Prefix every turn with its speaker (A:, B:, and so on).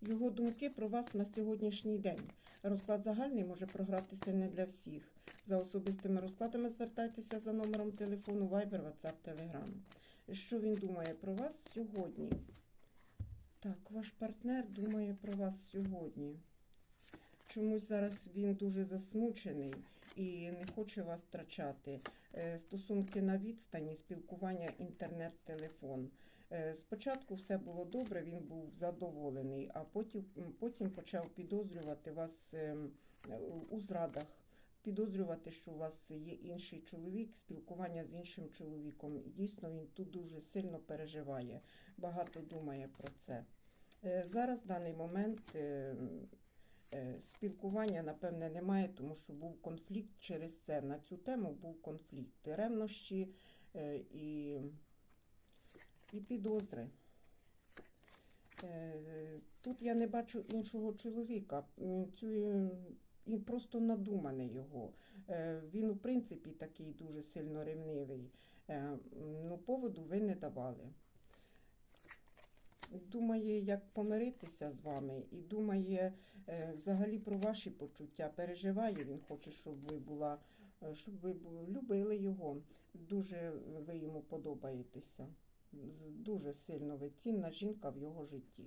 A: Його думки про вас на сьогоднішній день. Розклад загальний може програтися не для всіх. За особистими розкладами звертайтеся за номером телефону Viber, WhatsApp, Telegram. Що він думає про вас сьогодні? Так, ваш партнер думає про вас сьогодні. Чомусь зараз він дуже засмучений і не хоче вас втрачати. Е, Стосунки на відстані, спілкування інтернет-телефон. Е, Спочатку все було добре, він був задоволений, а потім, потім почав підозрювати вас ем, у зрадах. Підозрювати, що у вас є інший чоловік, спілкування з іншим чоловіком. Дійсно він тут дуже сильно переживає, багато думає про це. Е, Зараз в даний момент е, е, спілкування, напевне, немає, тому що був конфлікт через це. На цю тему був конфлікт. Ревнощі е, і, і підозри. Е, Тут я не бачу іншого чоловіка. Цю, е, він просто надуманий його. Е, Він, у принципі, такий дуже сильно ревнивий. Е, Ну, поводу ви не давали. Думає, як помиритися з вами, і думає е, взагалі про ваші почуття. Переживає, він хоче, щоб ви була, е, щоб ви любили його. Дуже ви йому подобаєтеся. Дуже сильно ви цінна жінка в його житті.